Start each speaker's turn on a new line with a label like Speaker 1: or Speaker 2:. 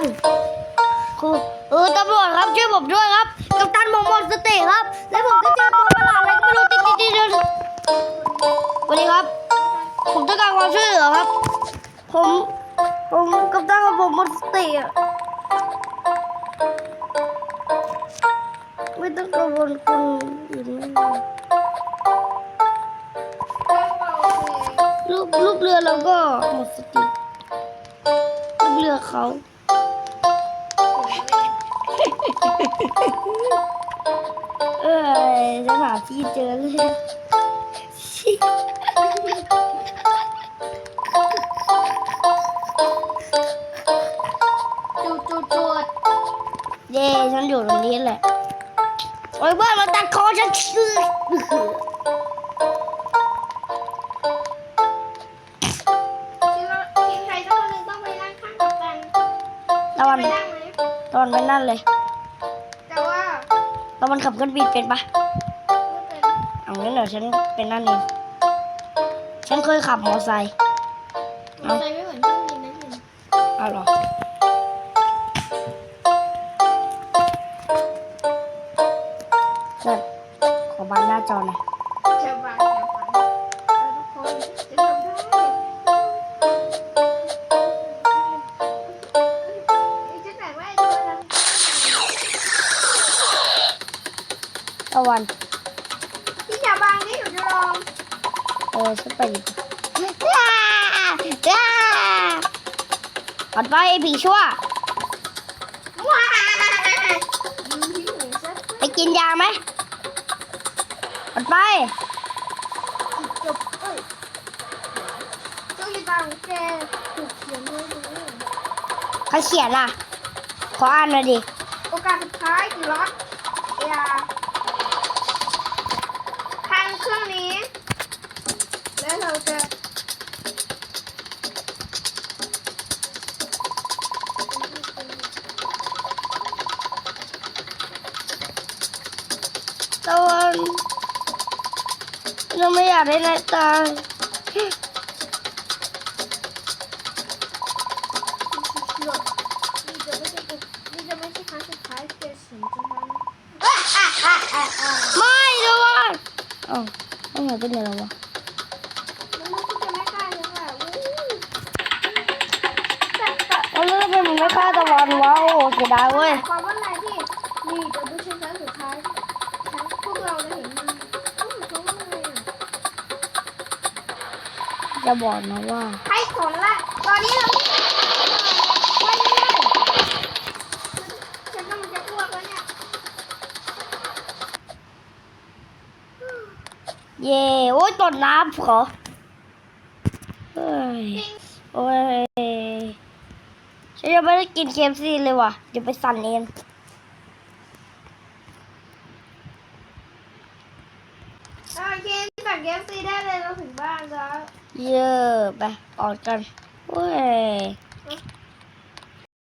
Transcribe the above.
Speaker 1: นครูเออตำรวจครับช่วยผมด้วยครับกัปตันผมหมดสติครับ แล้วผมก็เจอตัวประหลาดอะไรก็ไม่รู้ติ๊กติ๊กติ๊กติ๊
Speaker 2: สวัสดีครั
Speaker 1: บ ผมต้องการความช่วยเหลือครับ ผมผมกัปตันของผมหมดสติอะไม่ต้องกังวลคุณอีกไม่รูปรูปเรือเราก็หมดสติรูปเรือเขา เออจะหาที่เจอเลย
Speaker 2: จูดจูดจูด
Speaker 1: เย่ฉันอยู่ตรงนี้แหละ โอ้ยเพื่อนมาตัดคอฉันชื่อ
Speaker 2: ใครต้องไปนั่งข้างกับกันตะวันไปนั่งไหม
Speaker 1: ตะวันเลย ตะวันขับเครื่องบินเป็นปะ
Speaker 2: ไม่เป็น
Speaker 1: เอางั้นเดี๋ยวฉันเป็นนั่นเองฉันเคยขับมอไซค์
Speaker 2: มอเตอร์ไซค์ไม่เหมือนเครื่องบินนะทีม
Speaker 1: เอาเหรอเพื่อนขอบันหน้าจอหน่อย
Speaker 2: เชียวบางเชียวบ
Speaker 1: ตะวัน
Speaker 2: พี่อย่าบางนี่หนูจะลอง
Speaker 1: เออฉันไปดีกว่าอ้าอ้าปัดไปไอ้ผีชั่ว
Speaker 2: ว้ายิงที่หูซะไปกิน
Speaker 1: ยาไหมปัดไป
Speaker 2: จบเอ้ยต้องมีบางแกถูกเขียนด้วยด้วย
Speaker 1: ใครเขียนอะ ขออ่านหน่อยดิ
Speaker 2: โอกาสสุดท้ายกี่ล็อตอย่าพัง เครื่องนี้ แล้วเราจะ
Speaker 1: ตะวันเราไม่อยากได้นายตายนี่
Speaker 2: จะไม่ใช่ครั้งสุดท้ายเกิดสิ่งจะทำ ไม
Speaker 1: ่ตะวันเอ้าไม่อยากเป็นอะไรวะ
Speaker 2: แล้วมันก็จะไม่กล้าเลยค่ะวู้แต่แต่
Speaker 1: เอาเลือดไปมันไม่ฆ่าตะวันวะโอ้โหเสียดายเว้ย
Speaker 2: ความว่าอะไรที่นี่จะไม่ใช่ครั้งสุดท้ายทั้งพวกเราได้เห็นมันเอ้าเขาว่าไงอะ
Speaker 1: จะบอกนะว่า
Speaker 2: ให้ผลละ ตอนนี้เราไม่ได้ไม่ได้ฉันกำลังจะอ้วกแล้วเนี่ย
Speaker 1: เย่โอ้ยตดน้ำเหรอเฮ้ยโอ้ยฉันยังไม่ได้กินเคฟซีเลยว่ะเดี๋ยวไปสั่นเอง
Speaker 2: โอเคสั่งเกฟซีได้เลยเราถึงบ้านแล้ว
Speaker 1: เยอะไปออกกันโอ้ย